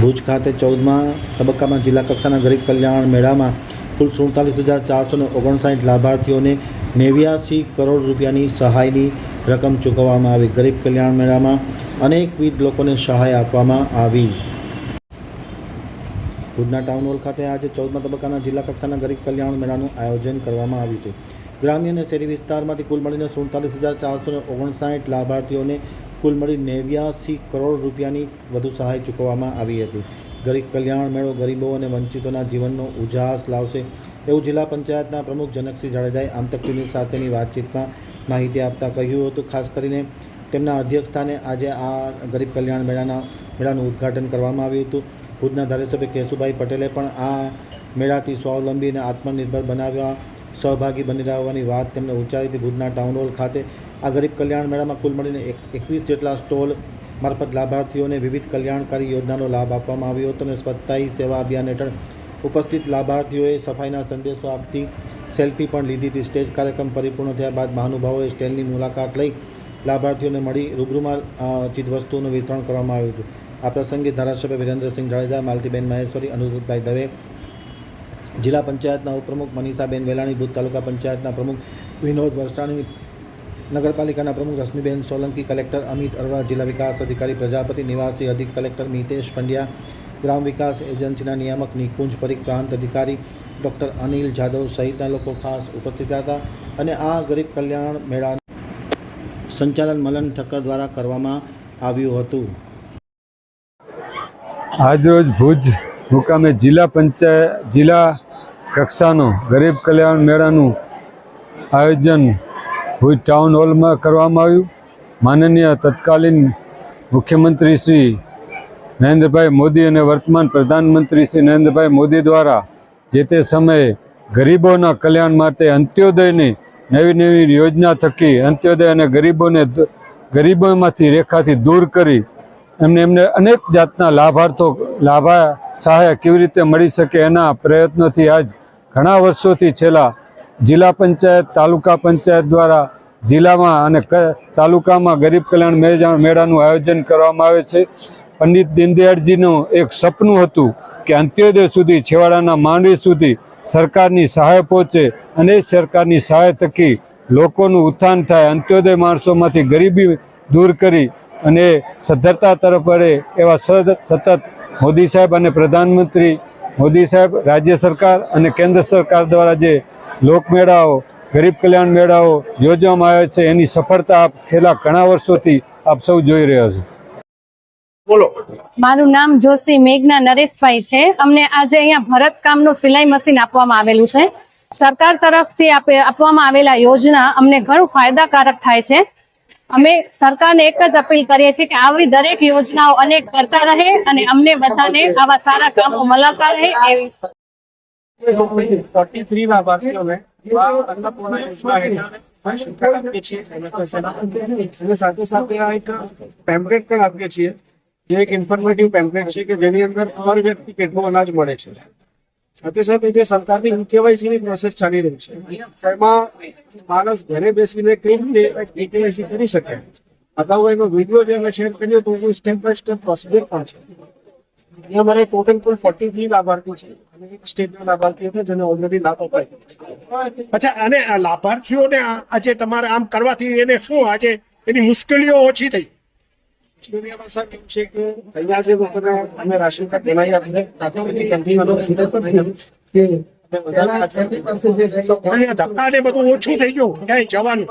ભુજ ખાતે ચૌદમા તબક્કામાં જિલ્લા કક્ષાના ગરીબ કલ્યાણ મેળામાં કુલ સુડતાલીસ હજાર ચારસોને ઓગણસાઠ લાભાર્થીઓને નેવ્યાસી કરોડ રૂપિયાની સહાયની રકમ ચૂકવવામાં આવી. ગરીબ કલ્યાણ મેળામાં અનેકવિધ લોકોને સહાય આપવામાં આવી. ભુજના ટાઉન હોલ ખાતે આજે ચૌદમા તબક્કાના જિલ્લા કક્ષાના ગરીબ કલ્યાણ મેળાનું આયોજન કરવામાં આવ્યું હતું. ગ્રામ્ય અને શહેરી વિસ્તારમાંથી કુલ મળીને સુડતાલીસ હજાર ચારસો ઓગણસાઠ લાભાર્થીઓને કુલ મળી નેવ્યાસી કરોડ રૂપિયાની વધુ સહાય ચૂકવવામાં આવી હતી. ગરીબ કલ્યાણ મેળો ગરીબો અને વંચિતોના જીવનનો ઉજાસ લાવશે એવું જિલ્લા પંચાયતના પ્રમુખ જનકસિંહ જાડેજાએ આમ ટીવી સાથેની વાતચીતમાં માહિતી આપતા કહ્યું હતું, ખાસ કરીને તેમના અધ્યક્ષસ્થાને આજે આ ગરીબ કલ્યાણ મેળાના, મેળાનું ઉદ્ઘાટન કરવામાં આવ્યું હતું. ભુજના ધારાસભ્ય કેશુભાઈ પટેલે પણ આ મેળાથી સ્વાવલંબી અને આત્મનિર્ભર બનાવવા સહભાગી બની રહ્યા હોવાની વાત તેમણે ઉચ્ચારી હતી ભુજના ટાઉન હોલ ખાતે આ ગરીબ કલ્યાણ મેળામાં કુલ મળીને એકવીસ જેટલા સ્ટોલ મારફત લાભાર્થીઓને વિવિધ કલ્યાણકારી યોજનાનો લાભ આપવામાં આવ્યો હતો અને સ્વચ્છતાઈ સેવા અભિયાન હેઠળ ઉપસ્થિત લાભાર્થીઓએ સફાઈના સંદેશો આપતી સેલ્ફી પણ લીધી હતી. સ્ટેજ કાર્યક્રમ પરિપૂર્ણ થયા બાદ મહાનુભાવોએ સ્ટેલની મુલાકાત લઈ લાભાર્થીઓને મળી રૂબરૂમાં ચીજવસ્તુઓનું વિતરણ કરવામાં આવ્યું હતું. આ પ્રસંગે ધારાસભ્ય વિરેન્દ્રસિંહ જાડેજા, માલતીબેન મહેશ્વરી અનુરૂધભાઈ દવે જિલ્લા પંચાયતના ઉપપ્રમુખ મનીષાબેન વેલાણી ભૂત તાલુકા પંચાયતના પ્રમુખ વિનોદ વરસાણી, નગરપાલિકાના પ્રમુખ રશ્મિબેન સોલંકી, કલેક્ટર અમિત અરોરા, જિલ્લા વિકાસ અધિકારી પ્રજાપતિ, નિવાસી અધિક કલેક્ટર મિતેશ પંડ્યા, ગ્રામ વિકાસ એજન્સીના નિયામક નિકુંજ પરીખ, પ્રાંત અધિકારી ડૉક્ટર અનિલ જાદવ સહિતના લોકો ખાસ ઉપસ્થિત હતા અને આ ગરીબ કલ્યાણ મેળા સંચાલન મલન ઠક્કર દ્વારા કરવામાં આવ્યું હતું. આજરોજ ભુજ મુકામે જિલ્લા પંચાયત જિલ્લા કક્ષાનો ગરીબ કલ્યાણ મેળાનું આયોજન ભુજ ટાઉન હોલમાં કરવામાં આવ્યું. માનનીય તત્કાલીન મુખ્યમંત્રી શ્રી નરેન્દ્રભાઈ મોદી અને વર્તમાન પ્રધાનમંત્રી શ્રી નરેન્દ્રભાઈ મોદી દ્વારા જે તે સમયે ગરીબોના કલ્યાણ માટે અંત્યોદયની નવી નવી યોજના થકી અંત્યોદય અને ગરીબોને ગરીબોમાંથી રેખાથી દૂર કરી એમને એમને અનેક જાતના લાભાર્થો લાભા સહાય કેવી રીતે મળી શકે એના પ્રયત્નોથી આજ ઘણા વર્ષોથી છેલ્લા જિલ્લા પંચાયત, તાલુકા પંચાયત દ્વારા જિલ્લામાં અને તાલુકામાં ગરીબ કલ્યાણ મેળા- મેળાનું આયોજન કરવામાં આવે છે. પંડિત દીનદયાળજીનું એક સપનું હતું કે અંત્યોદય સુધી, છેવાડાના માંડવી સુધી સરકારની સહાય પહોંચે અને સરકારની સહાય થકી લોકોનું ઉત્થાન થાય. અંત્યોદય માણસોમાંથી ગરીબી દૂર કરી અને સદ્ધરતા તરફ વળે એવા સતત મોદી સાહેબ અને પ્રધાનમંત્રી મોદી સાહેબ રાજ્ય સરકાર અને કેન્દ્ર સરકાર દ્વારા જે લોકમેળાઓ ગરીબ કલ્યાણ મેળાઓ યોજવામાં આવે છે એની સફળતા આપ છેલ્લા ઘણા વર્ષોથી આપ સૌ જોઈ રહ્યા છો. બોલો. મારું નામ જોશી મેઘના નરેશભાઈ છે. અમને આજે અહીંયા ભરતકામનું સિલાઈ મશીન આપવામાં આવેલું છે. સરકાર તરફથી આપે- આપવામાં આવેલા યોજના અમને ઘણું ફાયદાકારક થાય છે. અમે સરકારને એક જ અપીલ કરીએ છીએ કે આવી દરેક યોજનાઓ અનેક કરતા રહે અને અમને બધાને આવા સારા કામો મળતા રહે એવી फोर्टी थ्री लाभार्थियों में अन्नपूर्णा योजना હેઠળ શિક્ષણ આપીએ છીએ અને સાથે સાથે આ એક પેમ્પલેટ પણ આપીએ છીએ જે એક ઇન્ફોર્મેટિવ પેમ્પલેટ છે કે જેની અંદર પર વ્યક્તિ કેટલું અનાજ મળે છે સાથે સાથે જે સરકારની કેવાયસી ની પ્રોસેસ ચાલી રહી છે, એમાં માણસ ઘરે બેસીને કઈ રીતે કેવાયસી કરી શકે? અગાઉ એનો વીડિયો જે અમે શેર કર્યો તો એનું સ્ટેપ બાય સ્ટેપ પ્રોસિજર પણ છે. અહીંયા મારે ટોટલ કુલ ફોર્ટી થ્રી લાભાર્થી છે. અને એક સ્ટેટના લાભાર્થી છે જેને ઓલરેડી લાભ અપાય. અચ્છા, અને લાભાર્થીઓને આજે તમારે આમ કરવાથી એને શું, આજે એની મુશ્કેલીઓ ઓછી થઈ? મુશ્કેલીઓમાં સાહેબ એવું છે કે અહીંયા જે લોકોને અમે રાશન કાર્ડ બનાવી સીધો અહીંયા ધક્કા ને બધું ઓછું થઈ ગયું ક્યાંય જવાનું.